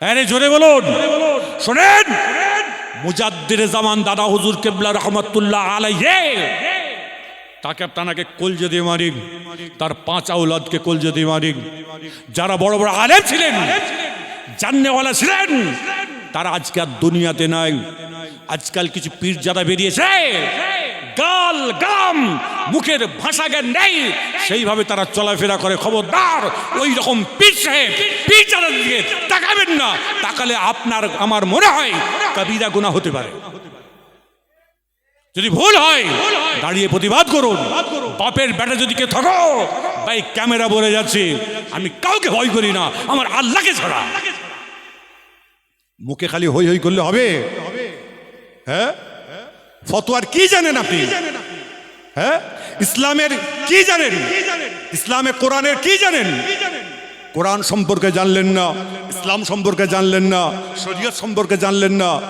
আরে জোরে বলুন। শোনেন। মুজাদ্দির জামান দাদা হুজুর কেবলা রহমতুল্লাহ আলাইহে। তাকে তানাকে কলজে দিয়ে মারি। তার পাঁচ আউলাদকে কলজে দিয়ে মারি। যারা বড় বড় আলেম ছিলেন জাননেওয়ালা ছিলেন, তারা আজকে আর দুনিয়াতে নাই। আজকাল কিছু পীর যারা বেরিয়েছে গাল, গাম মুখের ভাষা জ্ঞান নেই। সেইভাবে তারা চলাফেরা করে। খবরদার ওই রকম সাহেব, পীর দিকে তাকাবেন না, তাকালে আপনার, আমার মনে হয় কবিরা গুণা হতে পারে। যদি ভুল হয়, দাঁড়িয়ে প্রতিবাদ করুন। বাপের বেটা যদি কে থাকো, ভাই, ক্যামেরা বলে যাচ্ছে, আমি কাউকে ভয় করি না, আমার আল্লাহকে ছাড়া। মুখে খালি হই হই করলে হবে? হ্যাঁ? ফতোয়ার কি জানেন আপনি? হ্যাঁ? ইসলামের কি জানেন? ইসলামে কোরআনের কি জানেন? কোরআন সম্পর্কে জানলেন না, ইসলাম সম্পর্কে জানলেন না, শরীয়ত সম্পর্কে জানলেন না।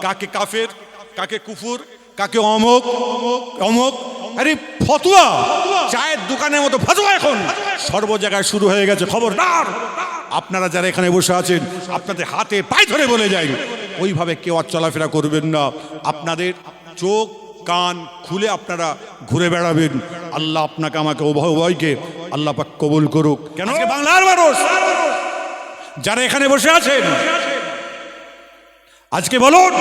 কাকে কাফের, কাকে কুফুর, কাকে অমক অমক। আরে, ফতুয়া! চায়ের দোকানের মতো ফতুয়া এখন। সর্ব জায়গায় শুরু হয়ে গেছে খবরদার। আপনারা যারা এখানে বসে আছেন, আপনাদের হাতে পায়ে ধরে বলে যাই। ওইভাবে কেউ আর চলাফেরা করবেন না। আপনাদের চোখ কান খুলে আপনারা ঘুরে বেড়াবেন। আল্লাহ আপনাকে আমাকে উভয় উভয়কে আল্লাহ পাক কবুল করুক। কেন? বাংলার মানুষ যারা এখানে বসে আছেন আজকে বলুন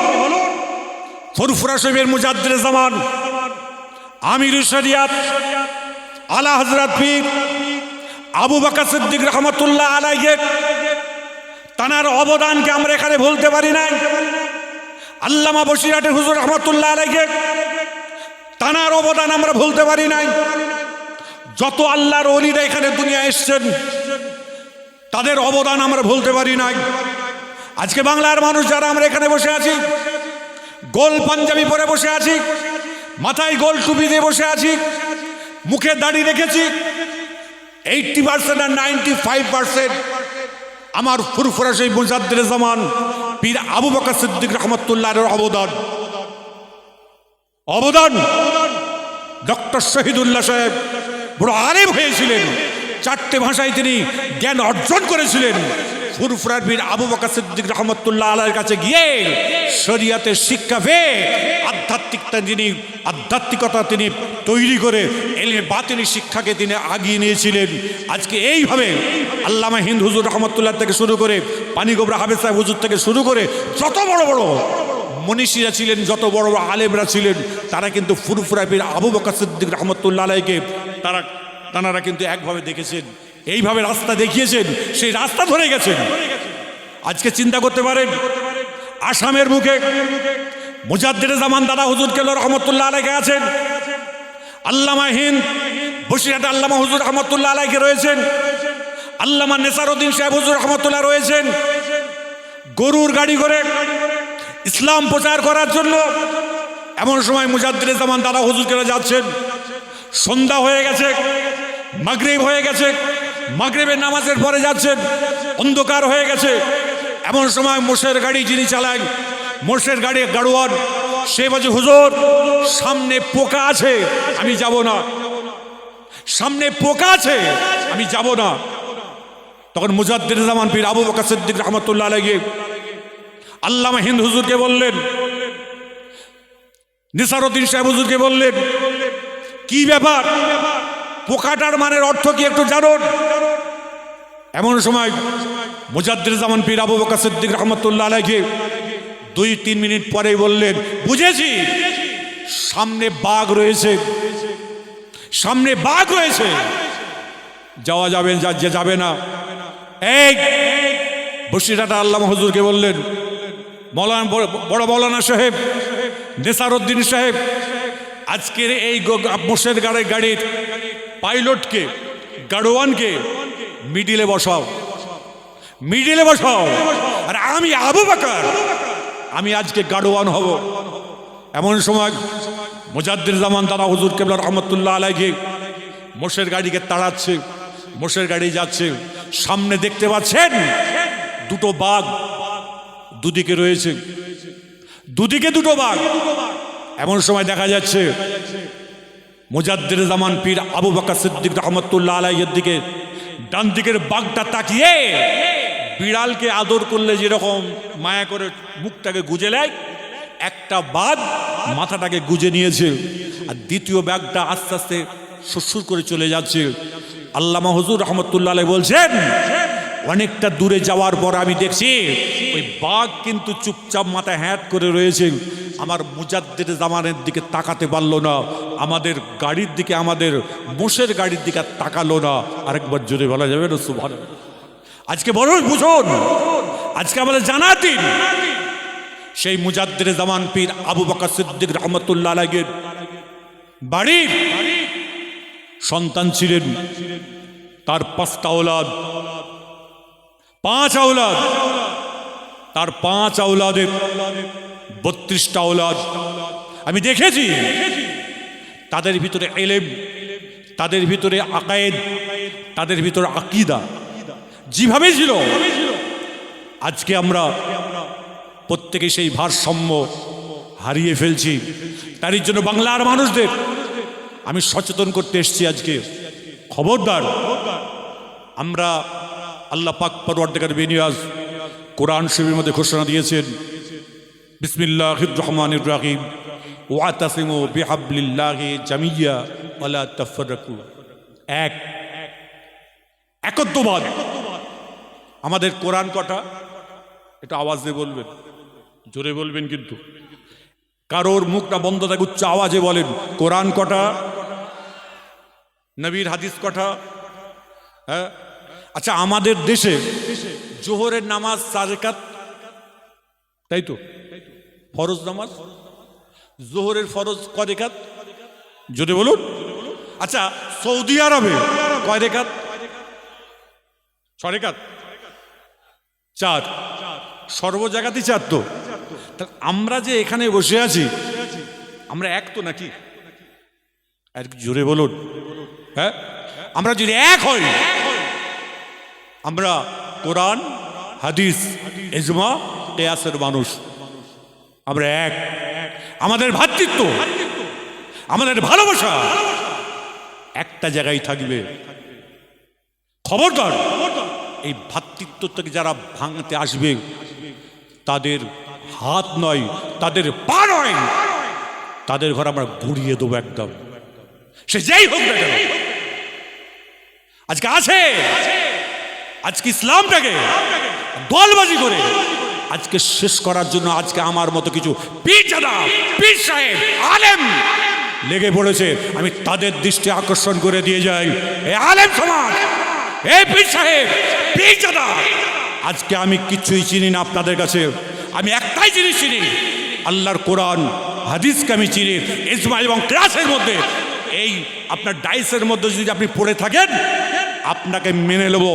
ফুরফুরা শরীফের মুজাদ্দির জামান আমির শরিয়াত আলা হজরত পীর আবু বকর সিদ্দিক রহমতুল্লাহ আলাইকে তানার অবদানকে আমরা এখানে ভুলতে পারি নাই। আল্লামা বসিরহাটের হুজুর রহমতুল্লাহ আলাইকে তানার অবদান আমরা ভুলতে পারি নাই। যত আল্লাহর অলিরা এখানে দুনিয়া এসছেন, তাদের অবদান আমরা ভুলতে পারি নাই। আজকে বাংলার মানুষ যারা আমরা এখানে বসে আছি, গোল পাঞ্জাবি পরে বসে আছি, মাথায় গোল টুপি দিয়ে বসে আছি, মুখে দাড়ি রেখেছি এইটটি পার্সেন্ট আর নাইনটি ফাইভ পার্সেন্ট আমার ফুরফুরা সেই মুজাদ্দের জামান, পীর আবু বকর সিদ্দিক রহমতুল্লাহ অবদান। অবদান। ডক্টর শহীদুল্লাহ সাহেব বড় আরেম হয়েছিলেন। চারটে ভাষায় তিনি জ্ঞান অর্জন করেছিলেন। ফুরফুরার বীর আবু বকর সিদ্দিক রহমতুল্লাহ আলার কাছে গিয়ে শরিয়াতের শিক্ষা পেয়ে আধ্যাত্মিকতা তিনি আধ্যাত্মিকতা তিনি তৈরি করে এলে বাতিনি শিক্ষাকে তিনি আগিয়ে নিয়েছিলেন। আজকে এইভাবে আল্লামা হিন্দ হুজুর রহমতুল্লাহ থেকে শুরু করে পানিগোবরা হাফেজ সাহেব হুজুর থেকে শুরু করে, যত বড় বড় মনীষীরা ছিলেন, যত বড় বড় আলেমরা ছিলেন, তারা কিন্তু ফুরফুরা পীর আবু বকর সিদ্দিক রহমতুল্লাহ আলাইকে তারা তারা কিন্তু একভাবে দেখেছেন। এইভাবে রাস্তা দেখিয়েছেন, সেই রাস্তা ধরে গেছেন। আজকে চিন্তা করতে পারেন, আসামের মুখে মুজাদ্দির জামান দাদা হুজুর কেল রহমতুল্লাহ আলাইকে আছেন, আল্লামা হিন্দ বসিরহাট আল্লামা হুজুর রহমতুল্লাহ আলাইকে রয়েছেন, আল্লামা নেসারউদ্দিন সাহেব হুজুর রহমতুল্লাহ রয়েছেন, গরুর গাড়ি করে ইসলাম প্রচার করার জন্য এমন সময় মুজাদ্দির জামান দাদা হুজুর কেন যাচ্ছেন। সন্ধ্যা হয়ে গেছে, মাগরিব হয়ে গেছে মাগরিবের নামাজের পরে যাচ্ছেন অন্ধকার হয়ে গেছে। এমন সময় মোষের গাড়ি যিনি চালান, মোষের গাড়ি গাড়োয়ান, সে বলছে, হুজুর, সামনে পোকা আছে, আমি যাব না। সামনে পোকা আছে, আমি যাব না। তখন মুজাদ্দির জামান পীর আবু বকর সিদ্দিক রহমতুল্লাহ আলাইহি আল্লামা হিন্দ হুজুরকে বললেন নিসারুদ্দিন সাহেব হুজুরকে বললেন, কি ব্যাপার? পোকাটার মানের অর্থ কি একটু জানুন? এমন সময় মুজাদ্দির জামান পীর আবু বকর সিদ্দিক রহমতুল্লাহ আলাইকে দুই, তিন মিনিট পরে বললেন, বুঝেছি। সামনে বাঘ রয়েছে। সামনে বাঘ রয়েছে। যাওয়া যাবে যা যে যাবে না। এই বসিরাটা আল্লাহ হুজুরকে বললেন, মৌলানা বড়- মৌলানা সাহেব, নেসারউদ্দিন সাহেব, আজকের এই মোষের গাড়ির গাড়ির পাইলটকে, গাড়োয়ানকে মিডিলে বসাও। মিডিলে বসাও। আর আমি আবু বাকার। আমি আজকে গাড়োয়ান হব। এমন সময় মুজাদ্দির জামান তারা হুজুর কেবলা রহমতুল্লাহ আলাইকে মোষের গাড়িকে তাড়াচ্ছে মোষের গাড়ি যাচ্ছে। সামনে দেখতে পাচ্ছেন, দুটো বাঘ দুদিকে রয়েছে। দুদিকে দুটো বাঘ। এমন সময় দেখা যাচ্ছে মুজাদ্দির জামান পীর আবু বকর সিদ্দিক রহমতুল্লাহ আলাইয়ের দিকে ডান দিকের বাঘটা তাকিয়ে বিড়ালকে আদর করলে যেরকম মায়া করে মুখটাকে গুজে নেয়, একটা বাদ মাথাটাকে গুজে নিয়েছে আর দ্বিতীয় ব্যাগটা আস্তে আস্তে শ্বশুর করে চলে যাচ্ছে। আল্লামা হজুর রহমতুল্লাহ বলছেন অনেকটা দূরে যাওয়ার পর আমি দেখছি, ওই বাঘ কিন্তু চুপচাপ মাথায় হ্যাট করে রয়েছে। আমার মুজাদ্দের জামানের দিকে তাকাতে পারল না, আমাদের গাড়ির দিকে, আমাদের মোষের গাড়ির দিকে তাকালো না। আরেকবার জোরে বলা যাবে না সুভান আজকে বড় বুঝুন, আজকে আমাদের জানার দিন। সেই মুজাদ্দের জামান পীর আবু বকর সিদ্দিক রহমতুল্লাহ আলাইয়ের বাড়ির সন্তান ছিলেন। তার পাঁচটা ওলাদ পাঁচ আওলাদ। তার পাঁচ আওলাদের বত্রিশটা আওলাদ। আমি দেখেছি। তাদের ভিতরে এলেম, তাদের ভিতরে আকায়েদ, তাদের ভিতরে আকিদা। যেভাবে ছিল, আজকে আমরা প্রত্যেকে সেই ভারসাম্য হারিয়ে ফেলছি। তারই জন্য বাংলার মানুষদের আমি সচেতন করতে এসেছি আজকে। খবরদার, আমরা আল্লাহ পাক পরওয়ার্দেকার বেনিয়াজ কোরআন শরীফের মধ্যে ঘোষণা দিয়েছেন বিসমিল্লাহ রহমান রাহিম, ওয়াতাসিমু বিহাবলিল্লাহি জামিয়া ওয়ালা তাফাররাকু। এক, একত্ববাদ। আমাদের কোরআন কটা? এটা আওয়াজ দিয়ে বলবেন, জোরে বলবেন কিন্তু। কারোর মুখটা বন্ধ থাকে, উচ্চ আওয়াজে বলেন, কোরআন কটা? নবীর হাদিস কটা? হ্যাঁ? আচ্ছা আমাদের দেশে জোহরের নামাজ সারেকাত তাই তো? ফরজ নামাজ? জোহরের ফরজ কয় জোরে বলুন। আচ্ছা সৌদি আরবে কয় রেখাত? ছ চার। সর্ব জায়গাতেই চার তো আমরা যে এখানে বসে আছি, আমরা এক তো নাকি? আর জোরে বলুন। হ্যাঁ? আমরা যদি এক হই আমরা কোরআন, হাদিস এজমা কেয়াসের মানুষ। আমরা এক। আমাদের ভ্রাতৃত্ব আমাদের ভালোবাসা একটা জায়গায় থাকবে। খবরদার, এই ভ্রাতৃত্বটাকে যারা ভাঙতে আসবে, তাদের হাত নয়, তাদের পা নয়, তাদের ঘর আমরা ঘুরিয়ে দেবো একদম। সে যাই হোক আজকে আছে। আজকে ইসলামটাকে দলবাজি করে, আজকে শেষ করার জন্য আজকে আমার মতো কিছু সাহেব, আলেম লেগে পড়েছে, আমি তাদের দৃষ্টি আকর্ষণ করে দিয়ে যাই। এ আলেম সমাজ, এ সাহেব আজকে আমি কিছুই চিনি না আপনাদের কাছে, আমি একটাই জিনিস চিনি, আল্লাহর কোরআন, হাদিসকে আমি চিনি ইসমাইল এবং ক্লাসের মধ্যে, এই আপনার ডাইসের মধ্যে যদি আপনি পড়ে থাকেন আপনাকে মেনে নেব,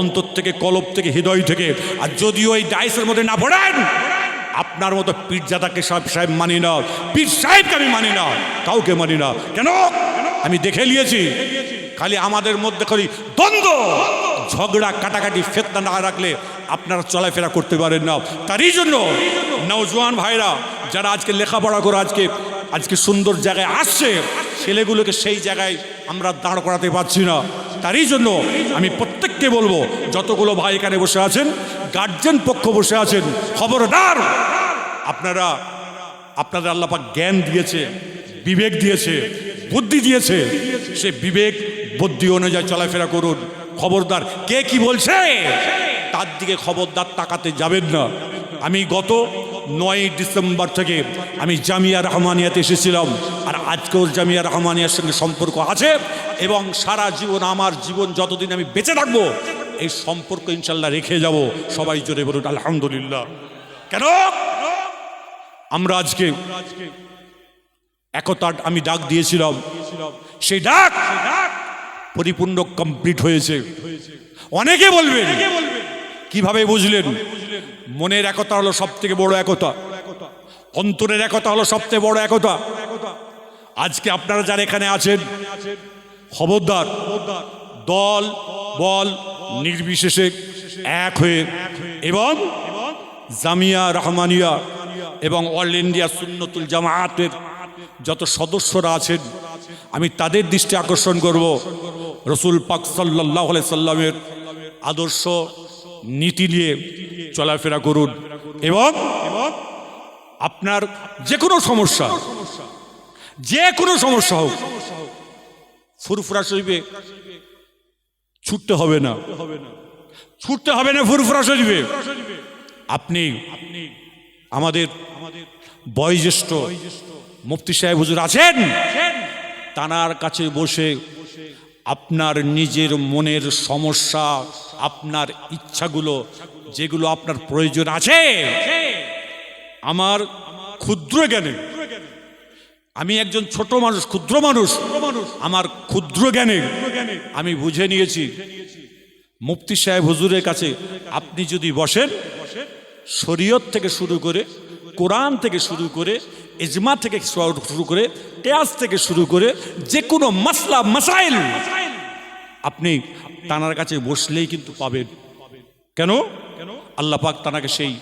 অন্তর থেকে, কলব থেকে, হৃদয় থেকে। আর যদিও এই ডাইসের মধ্যে না পড়েন, আপনার মতো পীরজাদাকে সব সাহেব মানি না, পীর সাহেবকে আমি মানি না, কাউকে মানি না। কেন? আমি দেখে নিয়েছি, খালি আমাদের মধ্যে খালি দ্বন্দ্ব, ঝগড়া, কাটাকাটি, ফেতনা না রাখলে আপনারা চলাফেরা করতে পারেন না। তারই জন্য, নওজোয়ান ভাইরা, যারা আজকে লেখাপড়া করে আজকে আজকে সুন্দর জায়গায় আসছে, ছেলেগুলোকে সেই জায়গায় আমরা দাঁড় করাতে পারছি না। তারই জন্য আমি প্রত্যেককে বলব, যতগুলো ভাই এখানে বসে আছেন গার্জেন পক্ষ বসে আছেন, খবরদার! আপনারা, আপনাদের আল্লাপাক জ্ঞান দিয়েছে, বিবেক দিয়েছে, বুদ্ধি দিয়েছে, সে বিবেক, বুদ্ধি অনুযায়ী চলাফেরা করুন, খবরদার। কে কি বলছে? তার দিকে খবরদার তাকাতে যাবেন না। আমি গত নয় ডিসেম্বর থেকে আমি জামিয়া রহমানিয়াতে এসেছিলাম, আর আজকেও জামিয়া রহমানিয়ার সঙ্গে সম্পর্ক আছে। এবং সারা জীবন, আমার জীবন যতদিন আমি বেঁচে থাকব, এই সম্পর্ক ইনশাল্লাহ রেখে যাব। সবাই জোরে বলুন, আলহামদুলিল্লাহ। কেন? আমরা আজকে একতার, আমি ডাক দিয়েছিলাম। সেই ডাক পরিপূর্ণ কমপ্লিট হয়েছে। অনেকে বলবেন, কীভাবে বুঝলেন? মনের একতা হলো সব থেকে বড় একতা। অন্তরের একতা হলো সবচেয়ে বড় একতা। আজকে আপনারা যারা এখানে আছেন খবরদার, দল, বল নির্বিশেষে এক হয়ে এবং জামিয়া রহমানিয়া এবং অল ইন্ডিয়া সুন্নতুল জামায়াতের যত সদস্যরা আছেন, আমি তাদের দৃষ্টি আকর্ষণ করব। রসুল পাক সাল্লাহ সাল্লামের আদর্শ, নীতি নিয়ে চলাফেরা করুন এবং আপনার যে কোনো সমস্যা, যে কোনো সমস্যা হোক ফুরফুরা শরীফে। ছুটতে হবে না। ছুটতে হবে না। ফুরফুরা শরীফে। আপনি আমাদের বয়োজ্যেষ্ঠ মুফতি সাহেব হুজুর আছেন? তানার কাছে বসে আপনার নিজের মনের সমস্যা আপনার ইচ্ছাগুলো যেগুলো আপনার প্রয়োজন আছে আমার ক্ষুদ্র জ্ঞানে। আমি একজন ছোট মানুষ ক্ষুদ্র মানুষ। আমার ক্ষুদ্র জ্ঞানে আমি বুঝে নিয়েছি। মুফতি সাহেব হুজুরের কাছে আপনি যদি বসেন, শরীয়ত থেকে শুরু করে কোরআন থেকে শুরু করে ইজমা থেকে শুরু করে কেয়াস থেকে শুরু করে যে কোনো মাসলা, মাসাইল আপনি তানার কাছে বসলেই কিন্তু পাবেন। কেন? আল্লাহ পাক তানাকে সেই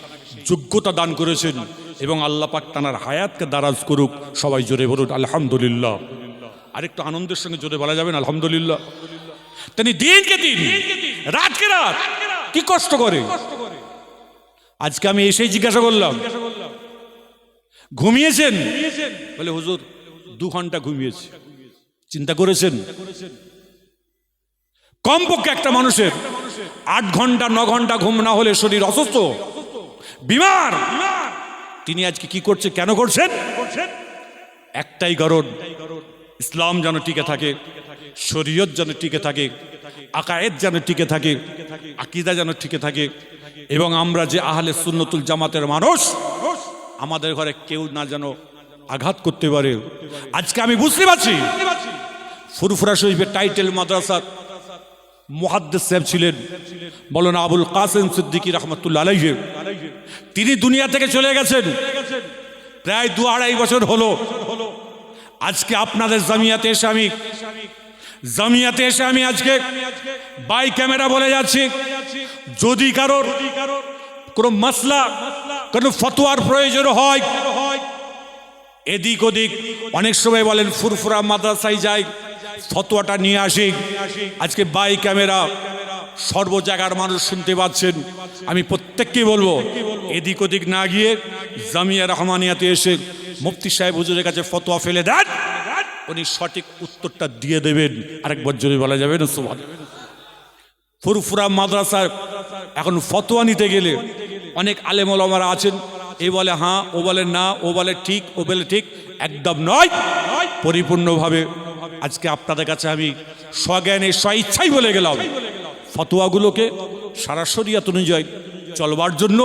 যোগ্যতা দান করেছেন এবং আল্লাহ পাক তানার হায়াতকে দারাজ করুক। সবাই জোরে বলুন, আলহামদুলিল্লাহ। আরেকটু আনন্দের সঙ্গে জোরে বলা যাবেন আলহামদুলিল্লাহ। তিনি দিনকে দিন, রাতকে রাত কি কষ্ট করে। আজকে আমি এসেই জিজ্ঞাসা করলাম, ঘুমিয়েছেন? বলে, হুজুর, দু ঘণ্টা ঘুমিয়েছে। চিন্তা করেছেন? কমপক্ষে একটা মানুষের আট ঘণ্টা, ন ঘণ্টা ঘুম না হলে শরীর অসুস্থ, বিমার। তিনি আজকে কি করছে, কেন করছেন? একটাই কারণ ইসলাম যেন টিকে থাকে, শরীয়ত যেন টিকে থাকে আকায়েত যেন টিকে থাকে, আকিদা যেন টিকে থাকে। এবং আমরা যে আহলে সুন্নতুল জামাতের মানুষ, আমাদের ঘরে কেউ না যেন আঘাত করতে পারে। আজকে আমি বুঝতে পারছি ফুরফুরা শরীফের টাইটেল মাদ্রাসার মুহাদ্দিস সাহেব ছিলেন বলেন আবুল কাসেম সিদ্দিকী রহমতুল্লাহ আলাইহি। তিনি দুনিয়া থেকে চলে গেছেন। প্রায় দু আড়াই বছর হলো আজকে আপনাদের জামিয়াতে এসে আমি, জামিয়াতে এসে আমি আজকে বাই ক্যামেরা বলে যাচ্ছি। যদি কারোর কোনো মাসলা, কোনো ফতোয়ার প্রয়োজন হয়, এদিক ওদিক অনেক সময় বলেন, ফুরফুরা মাদ্রাসায় যাই, ফতোয়াটা নিয়ে আসি। আজকে বাই ক্যামেরা, সর্ব জায়গার মানুষ শুনতে পাচ্ছেন। আমি প্রত্যেককে বলব, এদিক ওদিক না গিয়ে জামিয়া রহমানিয়াতে এসে মুফতি সাহেব হুজুরের কাছে ফতোয়া ফেলে দেন। উনি সঠিক উত্তরটা দিয়ে দেবেন। আরেকবার জোরে বলা যাবে না? সোমান ফুরফুরা মাদ্রাসার এখন ফতোয়া নিতে গেলে অনেক আলেমলামারা আছেন। এ বলে হ্যাঁ ও বলে, না, ও বলে ঠিক, ও বলে ঠিক। একদম নয়। পরিপূর্ণভাবে আজকে আপনাদের কাছে আমি স্বজ্ঞানে স্ব ইচ্ছাই বলে গেলাম। ফতোয়াগুলোকে সারা শরিয়াত অনুযায়ী চলবার জন্য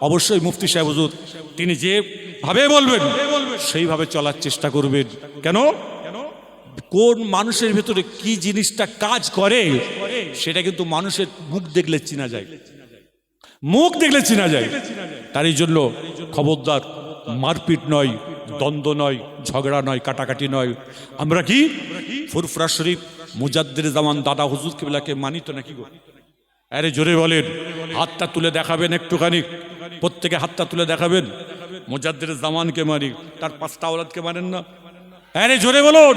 অবশ্যই মুফতি সাহেব হুজুর, তিনি যেভাবে বলবেন? সেইভাবে চলার চেষ্টা করবেন। কেন? কোন মানুষের ভেতরে কি জিনিসটা কাজ করে, সেটা কিন্তু মানুষের মুখ দেখলে চেনা যায়। মুখ দেখলে চেনা যায়। তারই জন্য খবরদার, মারপিট নয়, দ্বন্দ্ব নয়, ঝগড়া নয়, কাটাকাটি নয়। আমরা কি? ফুরফুরা শরীফ মুজাদ্দের জামান দাদা হুজুর কিবলাকে মানি তো নাকি গো? আরে জোরে বলেন, হাতটা তুলে দেখাবেন একটুখানি। প্রত্যেকে হাতটা তুলে দেখাবেন। মুজাদ্দের জামানকে মানি তার পাঁচটা আওলাদকে মানেন না। আরে জোরে বলুন।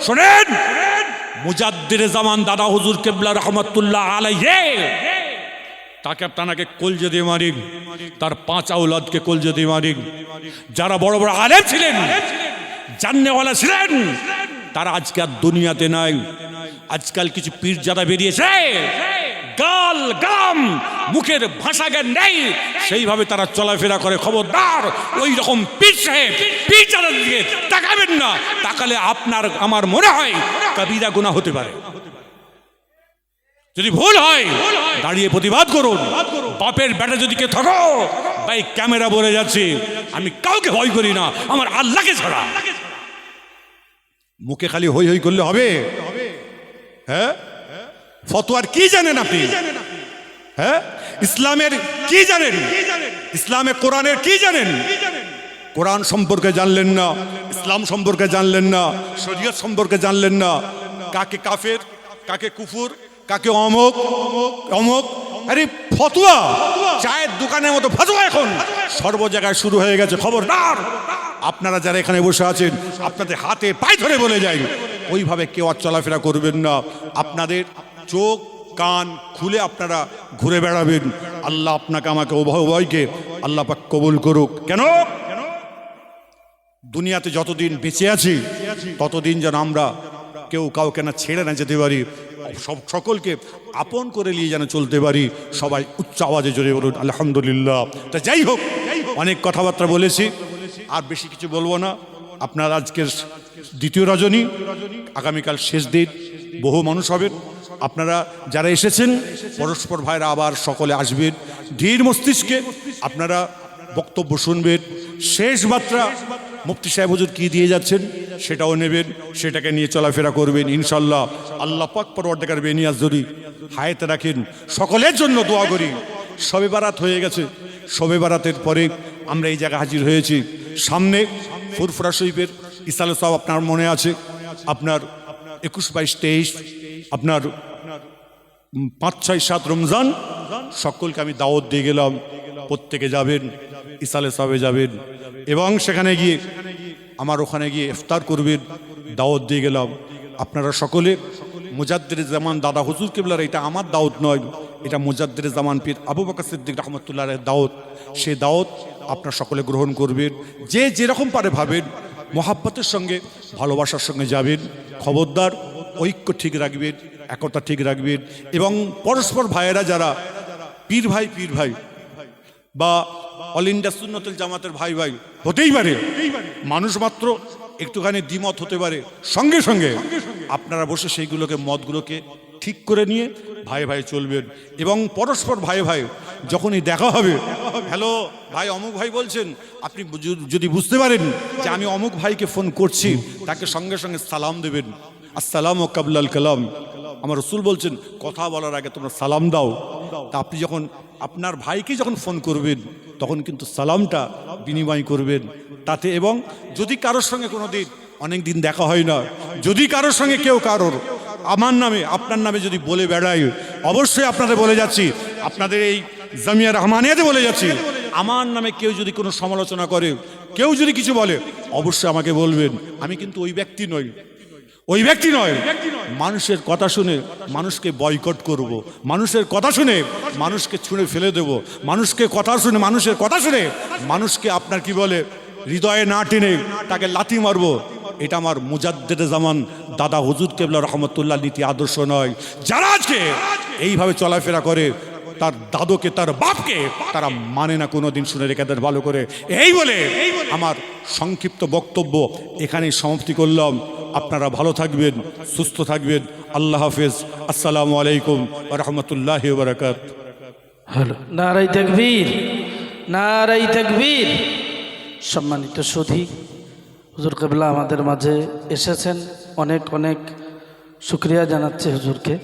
শোনেন। মুজাদ্দির জামান দাদা হুজুর কেবলা রহমতুল্লাহ আলাইহে। তাকে আপনাকে কলজে দিয়ে মারিক তার পাঁচ আউলাদকে কলজে দিয়ে মারিক যারা বড় বড় আলেম ছিলেন জাননেওয়ালা ছিলেন, তারা আজকে আর দুনিয়াতে নাই। আজকাল কিছু পীর যারা বেরিয়েছে। গাল, গাম, মুখের ভাষা জ্ঞান নেই। সেইভাবে তারা চলাফেরা করে, খবরদার। ওই রকম পীর যারা দিকে তাকাবেন না। তাকালে আপনার, আমার মনে হয় কবিরা গুণা হতে পারে। যদি ভুল হয়, দাঁড়িয়ে প্রতিবাদ করুন। বাপের বেটা যদি কে থাকো, ভাই, ক্যামেরা বলে যাচ্ছে। আমি কাউকে ভয় করি না, আমার আল্লাহকে ছাড়া। মুখে খালি হই হই করলে হবে। হ্যাঁ? ফতোয়ার কি জানেন আপনি? হ্যাঁ? ইসলামের কি জানেন? ইসলামে কোরআনের কি জানেন? কোরআন সম্পর্কে জানলেন না ইসলাম সম্পর্কে জানলেন না শরীয়ত সম্পর্কে জানলেন না। কাকে কাফের কাকে কুফুর কাকে অমক অমক? আরে ফতুয়া! চায়ের দোকানের মতো ফতুয়া এখন। সর্ব জায়গায় শুরু হয়ে গেছে খবরদার। আপনারা যারা এখানে বসে আছেন আপনাদের হাতে পায়ে ধরে বলে যাই। ওইভাবে কেউ আর চলাফেরা করবেন না। আপনাদের চোখ, কান খুলে আপনারা ঘুরে বেড়াবেন। আল্লাহ আপনাকে, আমাকে উভয়, উভয়কে আল্লাহ পাক কবুল করুক। কেন? দুনিয়াতে যতদিন বেঁচে আছি, ততদিন যেন আমরা কেউ কাউকে না ছেড়ে না যেতে পারি। সব সকলকে আপন করে নিয়ে যেন চলতে পারি। সবাই উচ্চ আওয়াজে জোরে বলুন, আলহামদুলিল্লাহ। তা যাই হোক, অনেক কথাবার্তা বলেছি, আর বেশি কিছু বলব না। আপনার আজকের দ্বিতীয় রজনী, আগামীকাল শেষ দিন, বহু মানুষ হবেন। আপনারা যারা এসেছেন, পরস্পর ভাইরা আবার সকলে আসবেন ধীর মস্তিষ্কে আপনারা বক্তব্য শুনবেন। শেষ মাত্রা মুফতি সাহেব হুজুর কি দিয়ে যাচ্ছেন সেটাও নেবেন, সেটাকে নিয়ে চলাফেরা করবেন ইনশাল্লাহ আল্লাহ পাক পরবর্তীকার বেনিয়াজ যদি হায়াতে রাখেন, সকলের জন্য দোয়া করি। সবে বারাত হয়ে গেছে। সবে বারাতের পরে আমরা এই জায়গায় হাজির হয়েছি। সামনে ফুরফুরা শরীফের ইসালে আপনার মনে আছে। আপনার একুশ বাইশ তেইশ, আপনার পাঁচ, ছয়, সাত রমজান, সকলকে আমি দাওয়াত দিয়ে গেলাম। প্রত্যেকে যাবেন, ইসালে সাহেবে যাবেন। এবং সেখানে গিয়ে আমার ওখানে গিয়ে ইফতার করবেন, দাওয়াত দিয়ে গেলাম। আপনারা সকলে মুজাদ্দের জামান দাদা হুজুর কেবলার, এটা আমার দাওয়াত নয়, এটা মুজাদ্দের জামান পীর আবু বকর সিদ্দিক রহমতুল্লাহ দাওয়াত। সে দাওয়াত আপনারা সকলে গ্রহণ করবেন। যে যেরকম পারে ভাবেন, মহাব্বতের সঙ্গে, ভালোবাসার সঙ্গে যাবেন। খবরদার, ঐক্য ঠিক রাখবেন। একতা ঠিক রাখবেন এবং পরস্পর ভাইয়েরা যারা, পীর ভাই পীর ভাই, বা অল ইন্ডিয়া সুন্নতুল জামাতের ভাই ভাই, হতেই পারে। মানুষ মাত্র একটুখানি দ্বিমত হতে পারে। সঙ্গে সঙ্গে আপনারা বসে সেইগুলোকে, মতগুলোকে ঠিক করে নিয়ে ভাই ভাই চলবেন। এবং পরস্পর ভাই ভাই, যখনই দেখা হবে, হ্যালো, ভাই, অমুক ভাই বলছেন, আপনি যদি বুঝতে পারেন যে আমি অমুক ভাইকে ফোন করছি, তাকে সঙ্গে সঙ্গে সালাম দেবেন। আসসালাম ও কাবলাল কালাম। আমার রসুল বলছেন, কথা বলার আগে তোমরা সালাম দাও। তা আপনি যখন আপনার ভাইকে যখন ফোন করবেন, তখন কিন্তু সালামটা বিনিময় করবেন। তাতে এবং যদি কারোর সঙ্গে কোনো দিন অনেক দিন দেখা হয় না, যদি কারোর সঙ্গে কেউ কারোর, আমার নামে, আপনার নামে যদি বলে বেড়ায়, অবশ্যই আপনাদের বলে যাচ্ছি। আপনাদের এই জামিয়া রহমানিয়াতে বলে যাচ্ছি। আমার নামে কেউ যদি কোনো সমালোচনা করে, কেউ যদি কিছু বলে, অবশ্যই আমাকে বলবেন। আমি কিন্তু ওই ব্যক্তি নই। ওই ব্যক্তি নয়। মানুষের কথা শুনে মানুষকে বয়কট করব। মানুষের কথা শুনে মানুষকে ছুঁড়ে ফেলে দেব। মানুষকে কথা শুনে মানুষের কথা শুনে মানুষকে আপনার কি বলে হৃদয়ে না টেনে তাকে লাথি মারবো। এটা আমার মুজাদ্দের জামান দাদা হুজুর কেবলা রহমতুল্লাহ নীতি আদর্শ নয়। যারা আজকে এইভাবে চলাফেরা করে তার দাদুকে তার বাপকে তারা মানে না কোনোদিন শুনে রেখে দেয় ভালো করে। এই বলে আমার সংক্ষিপ্ত বক্তব্য এখানেই সমাপ্তি করলাম। আপনারা ভালো থাকবেন, সুস্থ থাকবেন। আল্লাহ হাফেজ। আসসালামু আলাইকুম রহমতুল্লাহ বারাকাত হ্যালো নারাই তকবীর নারাই তকবীর। সম্মানিত সুধী হুজুর কেবলা আমাদের মাঝে এসেছেন। অনেক অনেক শুক্রিয়া জানাচ্ছে হুজুরকে।